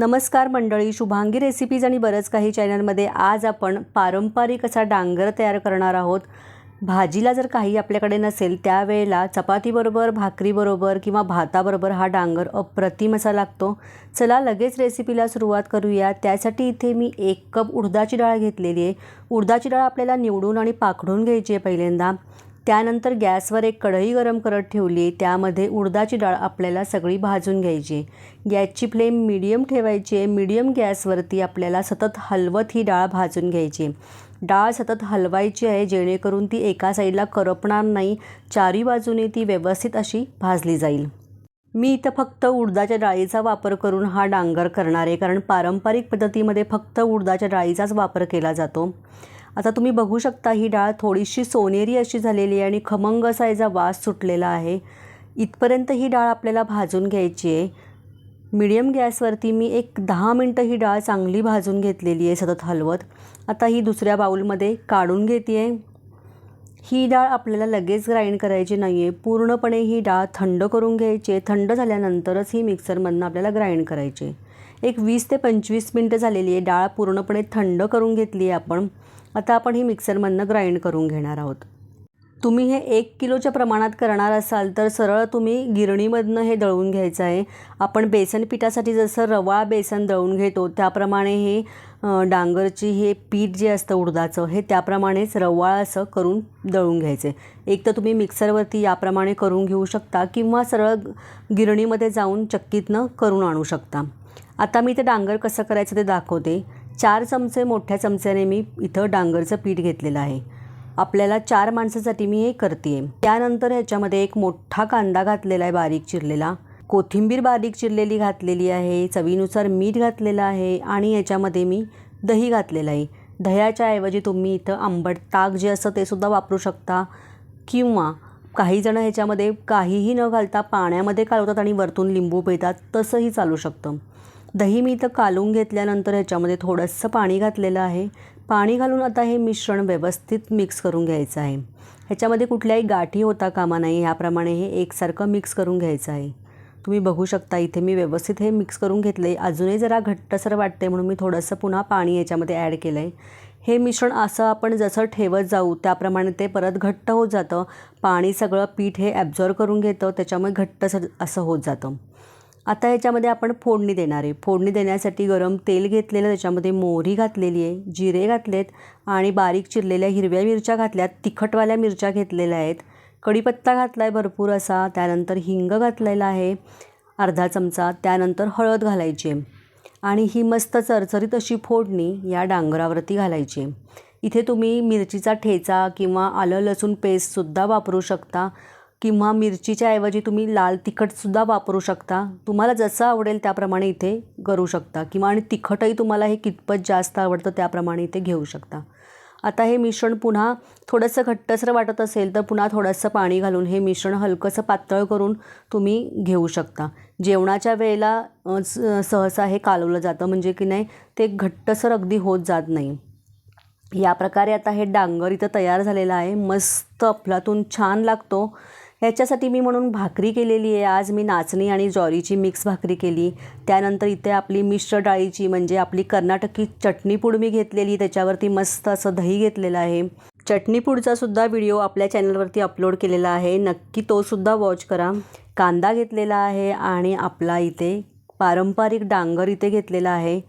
नमस्कार मंडळी शुभांगी रेसिपीज आणि बरंच काही चॅनलमध्ये आज आपण पारंपरिक असा डांगर तयार करणार आहोत. भाजीला जर काही आपल्याकडे नसेल त्यावेळेला चपातीबरोबर भाकरीबरोबर किंवा भाताबरोबर हा डांगर अप्रतिम असा लागतो. चला लगेच रेसिपीला सुरुवात करूया. त्यासाठी इथे मी एक कप उडदाची डाळ घेतलेली आहे. उडदाची डाळ आपल्याला निवडून आणि पाखडून घ्यायची आहे पहिल्यांदा. त्यानंतर गॅसवर एक कढई गरम करत ठेवली. त्यामध्ये उडदाची डाळ आपल्याला सगळी भाजून घ्यायची. गॅसची फ्लेम मीडियम ठेवायची आहे. मीडियम गॅसवरती आपल्याला सतत हलवत ही डाळ भाजून घ्यायची. डाळ सतत हलवायची आहे. जेणेकरून ती एका साईडला करपणार नाही. चारी बाजूने ती व्यवस्थित अशी भाजली जाईल. मी इथं फक्त उडदाच्या डाळीचा वापर करून हा डांगर करणार आहे. कारण पारंपरिक पद्धतीमध्ये फक्त उडदाच्या डाळीचाच वापर केला जातो. आता तुम्ही बघू शकता ही डाळ थोडीशी सोनेरी अशी झालेली आहे आणि खमंग असा याचा वास सुटलेला आहे. इथपर्यंत ही डाळ आपल्याला भाजून घ्यायची आहे. मिडियम गॅसवरती मी एक दहा मिनटं ही डाळ चांगली भाजून घेतलेली आहे सतत हलवत. आता ही दुसऱ्या बाऊलमध्ये काढून घेते आहे ही डाळ आपल्याला लगेच ग्राइंड करायची नाही आहे पूर्णपणे ही डाळ थंड करून घ्यायची आहे. थंड झाल्यानंतरच ही मिक्सरमधनं आपल्याला ग्राइंड करायची आहे. एक वीस ते पंचवीस मिनटं झालेली आहे. डाळ पूर्णपणे थंड करून घेतली आहे आपण. आता आपण ही मिक्सरमधनं ग्राइंड करून घेणार आहोत. तुम्ही हे एक किलोच्या प्रमाणात करणार असाल तर सरळ तुम्ही गिरणीमधनं हे दळून घ्यायचं आहे. आपण बेसन पिठासाठी जसं रवा बेसन दळून घेतो त्याप्रमाणे हे डांगरची हे पीठ जे असतं उडदाचं हे त्याप्रमाणेच रवाळ असं करून दळून घ्यायचे. एक तर तुम्ही मिक्सरवरती याप्रमाणे करून घेऊ शकता किंवा सरळ गिरणीमध्ये जाऊन चक्कीतनं करून आणू शकता. आता मी ते डांगर कसं करायचं ते दाखवते. चार चमचे मोठ्या चमच्याने मी इथं डांगरचं पीठ घेतलेलं आहे. आपल्याला चार माणसासाठी मी हे करते आहे त्यानंतर ह्याच्यामध्ये एक मोठा कांदा घातलेला आहे बारीक चिरलेला. कोथिंबीर बारीक चिरलेली घातलेली आहे चवीनुसार मीठ घातलेलं आहे आणि याच्यामध्ये मी दही घातलेलं आहे. दह्याच्या ऐवजी तुम्ही इथं आंबट ताक जे असतं ते सुद्धा वापरू शकता. किंवा काही जण ह्याच्यामध्ये काहीही न घालता पाण्यामध्ये कालवतात आणि वरतून लिंबू पितात तसंही चालू शकतं. दही मी इथं कालून घेतल्यानंतर ह्याच्यामध्ये थोडंसं पाणी घातलेलं आहे. पाणी घालून आता हे मिश्रण व्यवस्थित मिक्स करून घ्यायचं आहे. ह्याच्यामध्ये कुठल्याही गाठी होता कामा नाही ह्याप्रमाणे हे एकसारखं मिक्स करून घ्यायचं आहे. तुम्ही बघू शकता इथे मी व्यवस्थित हे मिक्स करून घेतलं आहे अजूनही जरा घट्टसर वाटते म्हणून मी थोडंसं पुन्हा पाणी याच्यामध्ये ॲड केलं आहे हे मिश्रण असं आपण जसं ठेवत जाऊ त्याप्रमाणे ते परत घट्ट होत जातं. पाणी सगळं पीठ हे ॲब्झॉर्व करून घेतं त्याच्यामुळे घट्टसर असं होत जातं. आता याच्यामध्ये आपण फोडणी देणार आहे. फोडणी देण्यासाठी गरम तेल घेतलेलं त्याच्यामध्ये मोहरी घातलेली आहे जिरे घातलेत आणि बारीक चिरलेल्या हिरव्या मिरच्या घातल्यात तिखटवाल्या मिरच्या घेतलेल्या आहेत. कढीपत्ता घातला आहे भरपूर असा त्यानंतर हिंग घातलेला आहे अर्धा चमचा त्यानंतर हळद घालायची आहे. आणि ही मस्त चरचरीत अशी फोडणी या डांगरावरती घालायची आहे. इथे तुम्ही मिरचीचा ठेचा किंवा आलं लसूण पेस्टसुद्धा वापरू शकता. किंवा मिरचीच्या ऐवजी तुम्ही लाल तिखटसुद्धा वापरू शकता. तुम्हाला जसं आवडेल त्याप्रमाणे इथे करू शकता. किंवा आणि तिखटही तुम्हाला हे कितपत जास्त आवडतं त्याप्रमाणे इथे घेऊ शकता. आता हे मिश्रण पुन्हा थोडंसं घट्टसर वाटत असेल तर पुन्हा थोडंसं पाणी घालून हे मिश्रण हलकंसं पातळ करून तुम्ही घेऊ शकता. जेवणाच्या वेळेला सहसा हे कालवलं जातं. म्हणजे की नाही ते घट्टसर अगदी होत जात नाही. या प्रकारे आता हे डांगर इथं तयार झालेलं आहे. मस्त अफलातून छान लागतो. ह्याच्यासाठी मी म्हणून भाकरी केलेली आहे. आज मी नाचणी आणि ज्वारीची मिक्स भाकरी केली. त्यानंतर इथे आपली मिश्र डाळीची म्हणजे आपली कर्नाटकी चटणीपूड मी घेतलेली. त्याच्यावरती मस्त असं दही घेतलेलं आहे. चटणीपूडचा सुद्धा व्हिडिओ आपल्या चॅनलवरती अपलोड केलेला आहे. नक्की तो सुद्धा वॉच करा. कांदा घेतलेला आहे आणि आपला इथे पारंपरिक डांगर इथे घेतलेला आहे.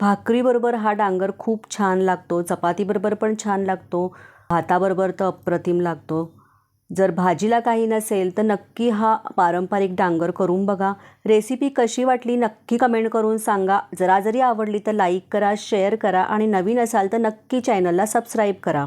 भाकरीबरोबर हा डांगर खूप छान लागतो. चपातीबरोबर पण छान लागतो. भाताबरोबर तर अप्रतिम लागतो. जर भाजीला काही नसेल तर नक्की हा पारंपरिक डांगर करून बघा. रेसिपी कशी वाटली नक्की कमेंट करून सांगा. जरा जरी आवडली तर लाईक करा शेअर करा आणि नवीन असाल तर नक्की चॅनलला सबस्क्राईब करा.